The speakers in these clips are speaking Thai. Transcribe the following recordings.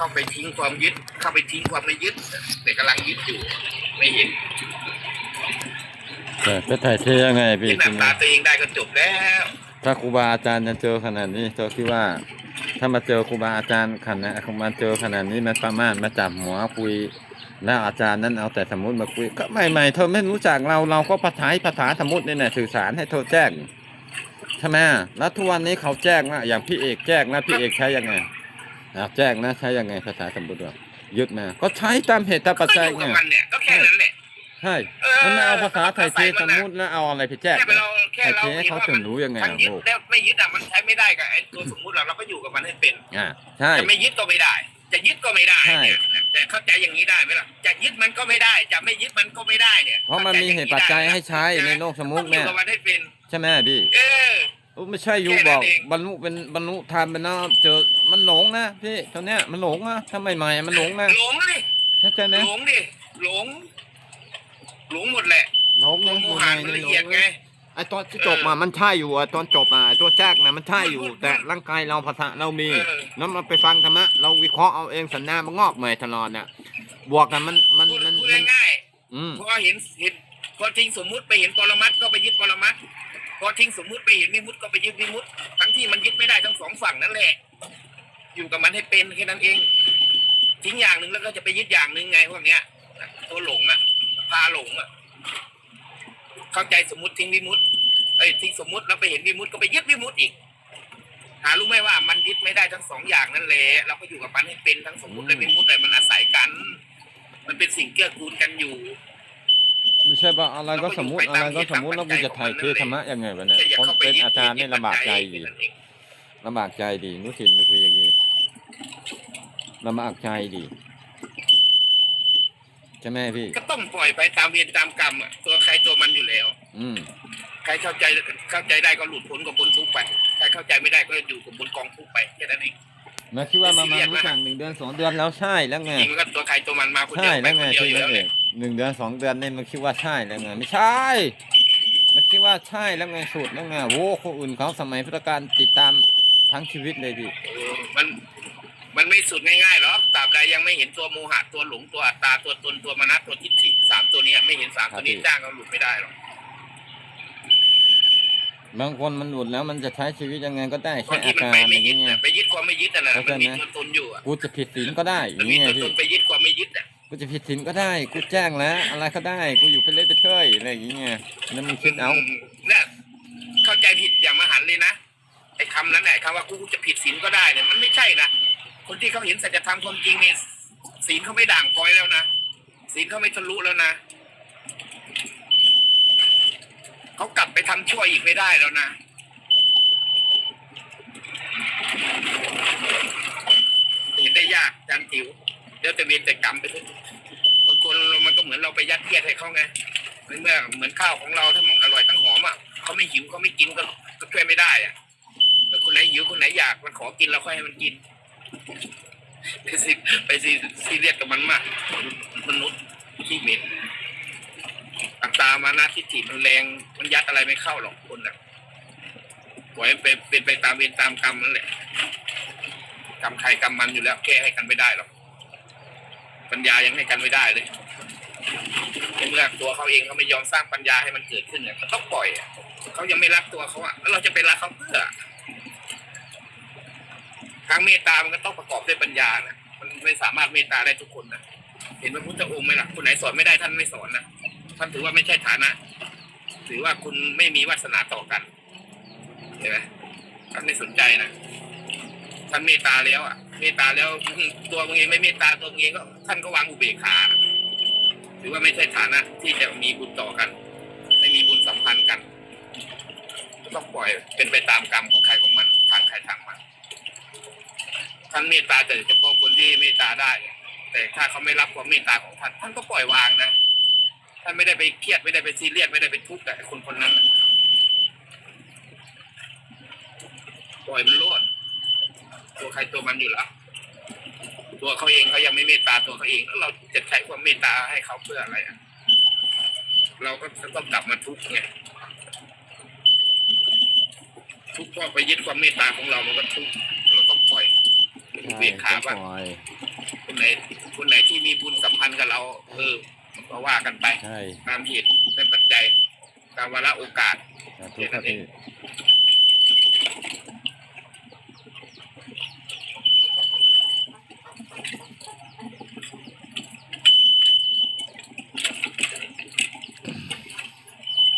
เข้าไปทิ้งความยึด เข้าไปทิ้งความไม่ยึด แต่กำลังยึดอยู่ ไม่เห็นแต่จะถ่ายเทยังไงพี่ยึดหนัทีกนี้ตาตัวเองได้ก็จบแล้ว ถ้าครูบาอาจารย์จะเจอขนาดนี้เจอคิดว่า ถ้ามาเจอครูบาอาจารย์ขนาดมาเจอขนาดนี้มันประมาณมาจับหัวคุยแล้วอาจารย์นั้นเอาแต่สมมติมาคุยก็ไม่ไม่เธอไม่รู้จักเราเราก็ภาษาภาษาสมมตินี่แหละสื่อสารให้เธอแจ้งใช่ไหมแล้วทุกวันนี้เขาแจ้งนะอย่างพี่เอกแจ้งนะพี่เอกใช้ยังไง อะแจ้งนะใช้ยังไงภาษาสมมติว่ายึดมา ก็ใช้ตามเหตุตามปัจก็จัอยยู่ไงกับมันเนี่ยก็แค่นั้นแหละใช่เออมันไม่เอาภาษาไทยเทอาศัสยมมันน่ะมติแล้วเอาอะไรไปแจ้งแค่เราแค่เราไอ้เจ๊เขาจะรู้ยังไงทั้งยึดลูกแล้วไม่ยึดอะมันใช้ไม่ได้กับไอ้ตัวสมมุติเราเราก็อยู่กับมันให้เป็นอ่าใช่จะไม่ยึดก็ไม่ได้ จะยึดก็ไม่ได้ใช่เนี่ยแต่เข้าใจอย่างนี้ได้ไหมล่ะจะยึดมันก็ไม่ได้ จะไม่ยึดมันก็ไม่ได้เนี่ยเพราะมันมีเหตุปัจจัยให้ใช้ในโลกสมมุติต้เนี่องอยยู่กับมันให้เป็นใช่ไหมพี่เออโอ้ ไม่ใช่อยู่แค่นั้บนอกเองบรรลุเป็นบรรลุธรรมเป็นนะเจอมันหลงนะพี่เท่าเนี้ยมันหลงนะถ้าใหม่ๆมันหลงนะหลงดิเข้าใจไหมหลงดิหลง หลงหมดแหละหลงโมนะโมหะมันละเอียดไงไอ้ตอนที่จบมามันใช่อยู่อะตอนจบมาไอ้ตัวแจ๊กนะมันใช่อยู่ แต่ร่างกายเราภาษาเรามีเออน้ำมันไปฟังธรรมะเราวิเคราะห์เอาเองสันนามันงอกใหม่ตลอดเนี่ยบวกกันมันมันพูดมันพูดมันง่ายอืมๆพอเห็นเห็นพอทิ้งสมมุติไปเห็นปรมัตถ์ก็ไปยึดปรมัตถ์ พอทิ้งสมมุติไปเห็นวิมุตติก็ไปยึดวิมุตติทั้งที่มันยึดไม่ได้ทั้งสองฝั่งนั่นแหละ อยู่กับมันให้เป็นแค่นั้นเองทิ้งอย่างหนึ่งแล้วก็จะไปยึดอย่างหนึ่งไงพวกเนี้ยตัวหลงอะ พาหลงอะ เข้าใจสมมุติทิ้งวิมุตติเอ้ยทิ้งสมมุติแล้วไปเห็นวิมุตติก็ไปยึดวิมุตติอีก หารู้ไหมว่ามันยึดไม่ได้ทั้งสองอย่างนั่นแหละเราก็อยู่กับมันให้เป็นทั้งสมมุติและวิมุตติแต่มันอาศัยกัน มันเป็นสิ่งเกื้อกูลกันอยู่ ไม่ใช่ว่าอะไรก็สมมุติอะไรก็สมมุติแล้วกูจะถ่ายเทธรรมะยังไงวะเนี่ยแค่อย่าผมเข้าไปเป็นยึดอาจารย์นี่ลำบากใจดีแค่นั้นเองลำบากใจดีนุสินไม่คุยอย่างนี้ลำบากใจดีใช่ไหมพี่ ก็ต้องปล่อยไปตามเวรตามกรรมอะตัวใครตัวมันอยู่แล้ว อืมใครเข้าใจเข้าใจได้ก็หลุดพ้นกับพ้นทุกข์ไปใครเข้าใจไม่ได้ก็อยู่กับบนกองทุกข์ไปแค่นั้นเองมาคิดว่ามามารู้จักหนึ่งเดือนสองเดือนแล้วใช่แล้วไงจริงๆมันก็ตัวใครตัวมันมาคนเดีใช่ยวไปแล้วคไงนเดียวพี่อยู่นั่แล้วนเอเนี่ยง หนึ่งเดือนสองเดือนนี่มันคิดว่าใช่แล้วไงไม่ใช่ มันคิดว่าใช่แล้วไงสุดแล้วไงโว้คนอื่นเขาสมัยพุทธกาลติดตามทั้งชีวิตเลยพี่เออมันมันไม่สุดง่ายๆหรอกตราบใดยังไม่เห็นตัวโมหะตัวหลงตัวอัตตาตัวตนตัวมนัสตัวทิฏฐิสามตัวเนี้ยไม่เห็นสามตัวนี้จ้างก็หลุดไม่ได้หรอกบางคนมันหลุดแล้วมันจะใช้ชีวิตยังไงก็ได้คแค่นอาที่มันการไปอไม่ย่างยึดเงี้ยน่ะไปยึดความไม่ยึดน่ะนะเข้าใจมันมีไหมตัวตนอยู่อะกูจะผิดศีลก็ได้อมันย่างมีเงี้ยตัวตพี่นไปยึดความไม่ยึดอะ กูจะผิดศีลก็ได้ กูแจ้งแล้ว อะไรก็ได้ กูอยู่ไปเล่อยไปเท่ยอะไรอย่างเงี้ยแล้วมึงคิดเอาเนี่ยเข้าใจผิดอย่างมหันเลยนะไอ้คำนั้นแหละคำว่ากูจะผิดศีลก็ได้เนี่ยมันไม่ใช่นะคนที่เขาเห็นสัจธรรมความจริงเนี่ยศีลเขาไม่ด่างพร้อยแล้วนะศีลเขาไม่ทะลุแล้วนะเขากลับไปทำชั่วอีกไม่ได้แล้วนะเห็นได้ยากจันจิ๋วเดี๋ยวแต่เวียนแต่กรรมไปทุก ไปยัดเยียดให้เขาไงเมื่อเหมือนข้าวของเราถ้ามันอร่อยทั้งหอมอะเขาไม่หิวเขาไม่กินก็ก็ช่วยไม่ได้อะแต่คนไหนหิวคนไหนอยากมันขอกินเราค่อยให้มันกินไปซีไปซีซีเรียสกับมันมากมนุษย์ขี้เหม็นอัตามานะทิฏฐิมันแรงมันยัดอะไรไม่เข้าหรอกคนอะปล่อยเป็นเป็นไปตามเวรตามกรรมนั่นแหละกรรมใครกรรมมันอยู่แล้วแก้ให้กันไม่ได้หรอกปัญญายังให้กันไม่ได้เลย ในเมื่อตัวเขาเองเขาไม่ยอมสร้างปัญญาให้มันเกิดขึ้นเนี่ยเขาต้องปล่อยเขายังไม่รักตัวเขาอะแล้วเราจะไปรักเขาเพื่อทางเมตตามันก็ต้องประกอบด้วยปัญญานะมันไม่สามารถเมตตาได้ทุกคนนะเห็นพระพุทธองค์ไหมล่ะคนไหนสอนไม่ได้ท่านไม่สอนนะท่านถือว่าไม่ใช่ฐานะ ถือว่าคุณไม่มีวาสนาต่อกันเห็นไหมท่านไม่สนใจนะท่านเมตตาแล้วอะ เมตตาแล้วตัวมึงเองไม่เมตตาตัวมึงเองก็ท่านก็วางอุเบกขา หรือว่าไม่ใช่ฐานะที่จะมีบุญต่อกัน ไม่มีบุญสัมพันธ์กัน ต้องปล่อยเป็นไปตามกรรมของใครของมันทางใครทางมันท่านเมตตาแต่เฉพาะคนที่เมตตาได้ แต่ถ้าเขาไม่รับความเมตตาของท่านท่านก็ปล่อยวางนะท่านไม่ได้ไปเครียดไม่ได้ไปซีเรียสไม่ได้ไปทุกข์กับคนคนนั้นปล่อยมันโลดตัวใครตัวมันอยู่แล้ว ตัวเขาเองเขายังไม่เมตตาตัวเขาเองแล้วเราจะใช้ความเมตตาให้เขาเพื่ออะไรอะเราก็ต้องกลับมาทุกข์ไงทุกข์เพราะไปยึดความเมตตาของเรามันก็ทุกข์เราต้องปล่อยเป็นอุเบกขาใช่บ้างปล่อยคนไหนคนไหนที่มีบุญสัมพันธ์กับเรา เออก็ว่ากันไปใช่ตามเหตุเป็นปัจจัยตามวาระโอกาสสาธุครับพี่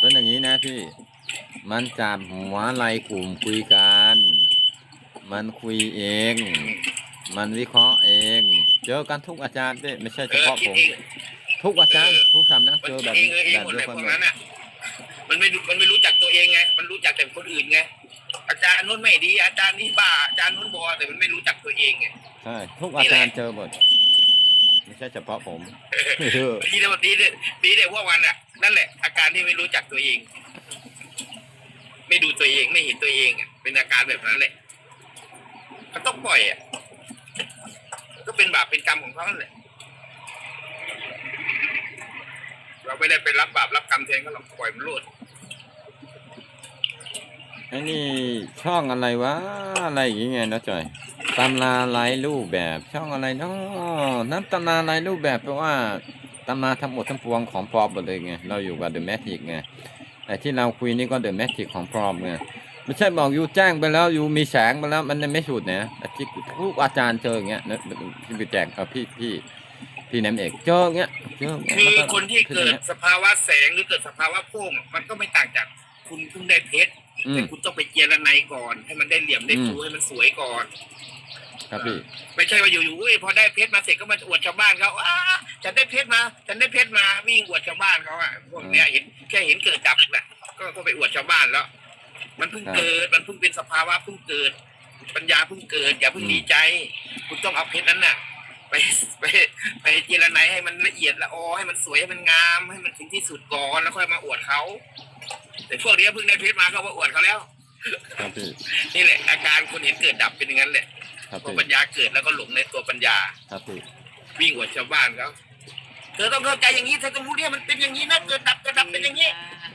เป็นอย่างนี้นะพี่ มันจับหัวไหลกลุ่มคุยกัน มันคุยเอง มันวิเคราะห์เอง เจอกันทุกอาจารย์ด้วยไม่ใช่เอเฉอพาะคิผดมเองทุกอาจารย์เออทุกสำนักมันเจอคิดแบบเองนี้เออเองแบบหมดเดีเลยยวกันพวกหมดนั้นอะมันไม่รู้มันไม่รู้จักตัวเองไง มันรู้จักแต่คนอื่นไง อาจารย์นู้นไม่ดี อาจารย์นี่บ้า อาจารย์นู้นบอแต่มันไม่รู้จักตัวเองไง ใช่ ทุกอาจารย์เจอหมด ไม่ใช่เฉพาะผมดีเลยดีเลยดีเลยว่าวันอะ นั่นแหละ อาการที่ไม่รู้จักตัวเอง ไม่ดูตัวเองไม่เห็นตัวเองอะเป็นอาการแบบนั้นแหละมันต้องปล่อยอะก็เป็นบาปเป็นกรรมของเขานั่นแหละเราไม่ได้ไปรับบาปรับกรรมแทนเขาหรอกปล่อยมันโลดไอ้นี่ช่องอะไรวะอะไรอย่างเงี้ยนะจอย ตำราไร้รูปแบบช่องอะไรเนาะนั่นตำราไร้รูปแบบแปลว่าตำราทั้งหมดทั้งปวงของพรอมหมดเลยไงเราอยู่กับเดอะแมทริกไงแต่ที่เราคุยนี่ก็เดอะแมทริกของพรอมไงไม่ใช่บอกอยู่แจ้งไปแล้วอยู่มีแสงไปแล้วมันไม่สุดนะแต่ที่ทุกอาจารย์เจออย่างเงี้ยนะพี่ไปแจกกับพี่พี่พี่น้ำเอกเจออย่างเงี้ยเจออย่างเงี้ยคือแล้วคนที่ขึ้เกิอดย่างงี้ยสภาวะแสงหรือเกิดสภาวะโพ่งมันก็ไม่ต่างจากคุณเพิ่งได้เพชรอืแต่มคุณต้องไปเจรไนก่อน ให้มันได้เหลี่ยมได้อืมฟูให้มันสวยก่อน ครับพี่ ไม่ใช่ว่าอยู่ๆอุ้ยพอได้เพชรมาเสร็จก็มาอวดชาวบ้านเขาอ้าฉันได้เพชรมา ฉันได้เพชรมาวิ่งอวดชาวบ้านเขาอะพวกเนี้ยเห็นแค่เห็นเกิดดับแหละก็ก็ไปอวดชาวบ้านแล้ว มันเพิ่งเกิดมันเพิ่งเป็นสภาวะเพิ่งเกิด ปัญญาเพิ่งเกิด อย่าเพิ่งดีใจ คุณต้องเอาเพชรนั้นน่ะ ไปไปไปเจรไนให้มันละเอียดละออให้มันสวยให้มันงามให้มันถึงที่สุดก่อนแล้วค่อยมาอวดเขาแต่พวกเนี้ยเพิ่งได้เพชรมาเขามาอวดเขาแล้ว ครับพี่ นี่แหละอาการคนเห็นเกิดดับเป็นอย่างนั้นแหละ ครับพอพี่ปัญญาเกิดแล้วก็หลงในตัวปัญญา ครับพี่วิ่งอวดชาวบ้านเขาเธอต้องเข้าใจอย่างนี้เธอต้องรู้เนี่ยมันเป็นอย่างนี้นะเกิดดับเกิดดับเป็นอย่างนี้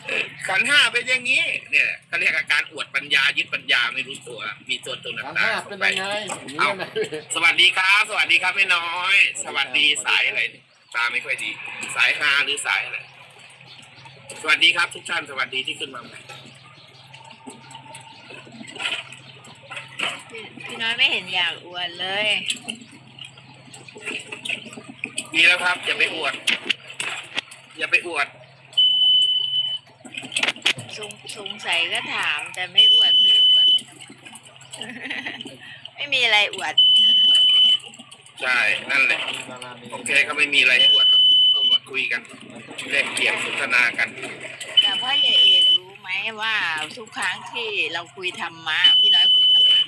เออขันธ์ห้าเป็นอย่างนี้ เนี่ยเขาเรียกอาการอวดปัญญายึดปัญญาไม่รู้ตัว มีตัวตนต่างๆเข้าไปเอาสวัสดีครับ สวัสดีครับแม่น้อย สวัสดีสายอะไรเนี่ยตาไม่ค่อยดี สายฮาหรือสายอะไรสวัสดีครับทุกท่านสวัสดีที่ขึ้นมาใหม่ พี่พี่น้อยไม่เห็นอยากอวดเลย ดีแล้วครับ อย่าไปอวด อย่าไปอวด สงสงสัยก็ถาม แต่ไม่อวดไม่รู้อวดไปทำไม ไม่มีอะไรอวด ใช่ นั่นแหละโอเคก็ไม่มีอะไรให้อวดครับก็มาคุยกันแลกเปลี่ยนสนทนากัน แต่พ่อใหญ่เอกรู้ไหมว่าทุกครั้งที่เราคุยธรรมะ พี่น้อยคุยธรรมะ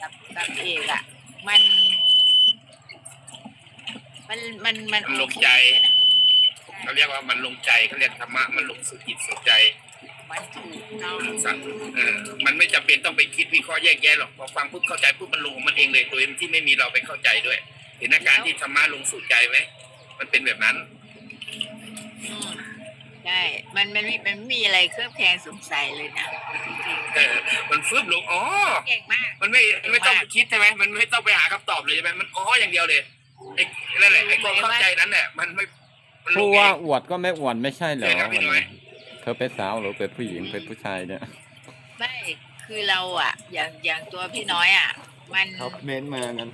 กับกับ เอกอะมัน มันมันมันมันลงใจ เขาเรียกว่ามันลงใจเขาเรียกธรรมะมันลงสู่จิตสู่ใจมันถูกต้องสัตว์เออมันไม่จำเป็นต้องไปคิดวิเคราะห์แยกแยะหรอกพอฟังปุ๊บเข้าใจปุ๊บมันลงของมันเองเลยโดยที่ไม่มีเราไปเข้าใจด้วย เห็นอาการที่ธรรมะลงสู่ใจไหมมันเป็นแบบนั้น อืม ใช่มันมันไม่มันไม่มีอะไรเคลือบแคลงสงสัยเลยนะจริงเออมันฟึบลงอ๋อๆเก่งมาก มันไม่ไม่ต้องคิดใช่ไหมมันไม่ต้องไปหาคำตอบเลยใช่ไหมมันอ๋ออย่างเดียวเลยไอ้นั่นแหละไอ้ความเข้าใจนั้นแหละมันไม่มันลผู้งเอว่าง อวดก็ไม่อวดไม่ใช่เหรอใช่ครับพี่น้อย เธอเป็นสาวหรือเป็นผู้หญิงเป็นผู้ชายเนี่ย ไม่คือเราอะอย่างอย่างตัวพี่น้อยอะมันเขาเม้นมากัน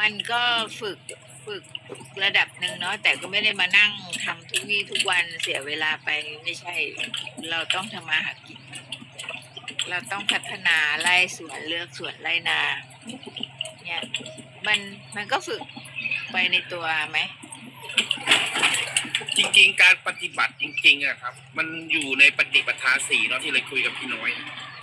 มันก็ฝึก ฝึกระดับหนึ่งเนาะแต่ก็ไม่ได้มานั่งทำทุกวี่ทุกวันเสียเวลาไปไม่ใช่ เราต้องทำมาหากิน เราต้องพัฒนาไล่สวนเลือกสวนไล่นา เนี่ยมันมันก็ฝึกไปในตัวไหมจริงๆ การปฏิบัติจริงๆอะครับ มันอยู่ในปฏิปทาสี่เนาะที่เราคุยกับพี่น้อย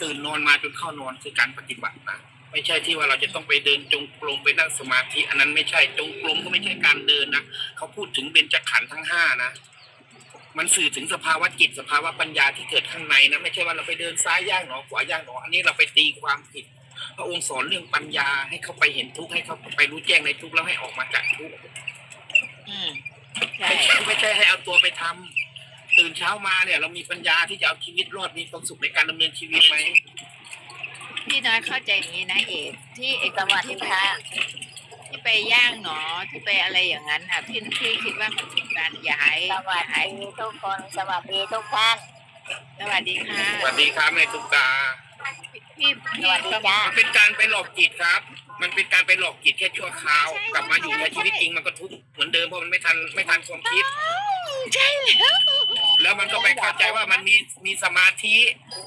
ตื่นนอนมาจนเข้านอนคือการปฏิบัตินะ ไม่ใช่ที่ว่าเราจะต้องไปเดินจงกรมไปนั่งสมาธิ อันนั้นไม่ใช่จงกรมก็ไม่ใช่การเดินนะเขาพูดถึงเบญจขันธ์ทั้งห้านะมันสื่อถึงสภาวะจิตสภาวะปัญญาที่เกิดข้างในนะไม่ใช่ว่าเราไปเดินซ้ายย่างหนอขวาย่างหนออันนี้เราไปตีความผิด พระองค์สอนเรื่องปัญญาให้เขาไปเห็นทุกข์ให้เขาไปรู้แจ้งในทุกข์แล้วให้ออกมาจากทุกข์อืมใช่ไม่ใช่ไม่ใช่ให้เอาตัวไปทำตื่นเช้ามาเนี่ย เรามีปัญญาที่จะเอาชีวิตรอดมีความสุขในการดำเนินชีวิตไหม พี่น้อยเข้าใจอย่างนี้นะเอกที่เอกวัตที่พระที่ไปไปย่างหนอที่ไปอะไรอย่างนั้นอะพี่พี่คิดว่ามันเป็นการย้ายสวัสย้ายดีทุกคนสวัสดีทุกท่าน สวัสดีค่ะสวัสดีครับแม่ตุ๊กตาพี่พี่สวัสดีจ้ามันเป็นการไปหลอกจิตครับ มันเป็นการไปหลอกจิตแค่ชั่วคราว กลับมาอยู่ในชีวิตจริงมันก็ทุกข์เหมือนเดิมเพราะมันไม่ทันไม่ทันความคิด ใช่แล้ว แล้วมันก็ไปเข้าใจว่ามันมีมีสมาธิ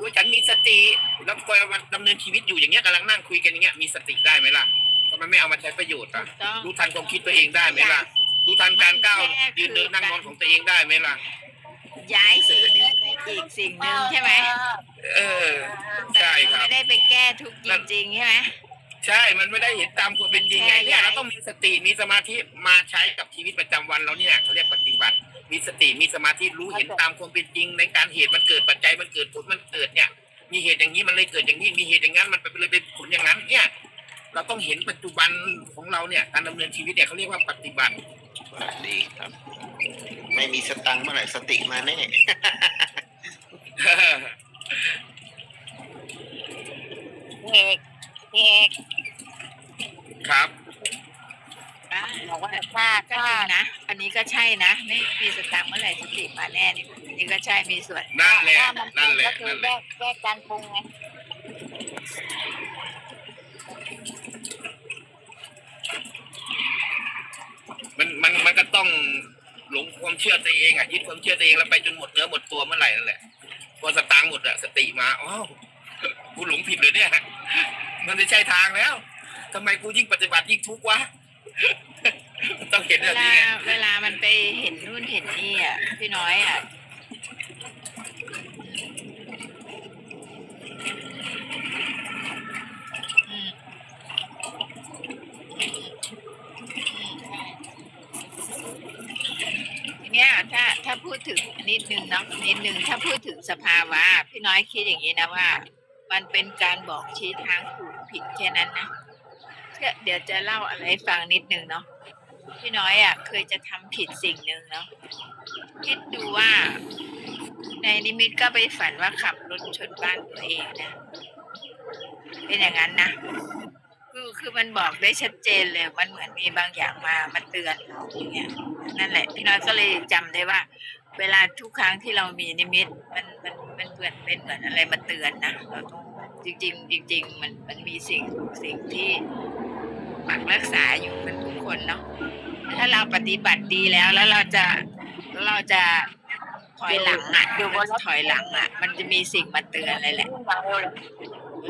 ว่าฉันมีสติแล้วพอมันดำเนินชีวิตอยู่อย่างเงี้ยกำลังนั่งคุยกันอย่างเงี้ยมีสติได้ไหมล่ะทำไมไม่เอามาใช้ประโยชน์อะต้องรู้ทันความคิดตัวเองได้ไหมล่ะรู้ทันการก้าวยืนเดินนั่งนอนของตัวเองได้ไหมล่ะย้ายสิ่งหนึ่งไปอีกสิ่งหนึ่งใช่ไหมเออแต่ใช่มันครับไม่ได้ไปแก้ทุกข์จริงๆใช่ไหม ใช่ มันไม่ได้เห็นตามความเป็นจริงไงเนี่ยเราต้องมีสติมีสมาธิมาใช้กับชีวิตประจำวันเราเนี่ยเขาเรียกปฏิบัติ มีสติมีสมาธิรู้เห็นตามความเป็นจริง ในการเหตุมันเกิดปัจจัยมันเกิดผลมันเกิดเนี่ย มีเหตุอย่างนี้มันเลยเกิดอย่างนี้มีเหตุอย่างนั้นมันไปเลยเป็นผลอย่างนั้น เนี่ย เราต้องเห็นปัจจุบันของเราเนี่ยการดำเนินชีวิตเนี่ยเขาเรียกว่าปฏิบัติสวัสดีครับ ไม่มีสตังค์เมื่อไหร่สติมาแน่ พี่เอกพี่เอก ครับ อะ บอกว่าถ้า ก็ ถ้า จริงนะ อันนี้ ก็ใช่นะไม่มีสตังค์เมื่อไหร่สติมาแน่นี่อันนี่ก็ใช่มีส่วนนั่นแหละถ้ามันนั่นแหละก็คือนั่นแหแยละกแยกการปรุงไงมันมันมันก็ต้องหลงความเชื่อตัวเองอะยึดความเชื่อตัวเองแล้วไปจนหมดเนื้อหมดตัวเมื่อไหร่นั่นแหละพอสตางค์หมดอะสติมาอ้าวกูหลงผิดเลยเนี่ยมันไม่ใช่ทางแล้วทำไมกูยิ่งปฏิบัติยิ่งทุกข์วะ ต้องเห็นเวแบบลานี้ไงเวลามันไปเห็นนู่นเห็นนี่อะพี่น้อยอะอืมทีเนี้ยถ้าถ้าพูดถึงนิดนึงเนาะนิดนึงถ้าพูดถึงสภาวะพี่น้อยคิดอย่างนี้นะว่า มันเป็นการบอกชี้ทางถูกผิดแค่นั้นนะเดี๋ยวจะเล่าอะไรให้ฟังนิดนึงเนาะ พี่น้อยอะ เคยจะทำผิดสิ่งหนึ่งเนาะคิดดูว่า ในนิมิตก็ไปฝันว่าขับรถชนบ้านตัวเองนะเป็นอย่างนั้นนะคือคือมันบอกได้ชัดเจนเลยมันเหมือนมีบางอย่างมามาเตือนเราอย่างเงี้ยนั่นแหละ พี่น้อยก็เลยจำได้ว่า เวลาทุกครั้งที่เรามีนิมิต มันมันมันเหมือนเป็นเหมือนอะไรมาเตือนนะเราต้องจริง ๆ จริง ๆ มันมันมีสิ่งสิ่งที่ ปักรักษาอยู่กันทุกคนเนาะถ้าเราปฏิบัติดีแล้วแล้วเราจะเราจะถอยหลังอะถอยหลังอะ มันจะมีสิ่งมาเตือนอะไรแหละขึ้นฟังเร็วเลย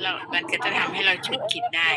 เรามันก็จะทำให้เราฉุกคิดได้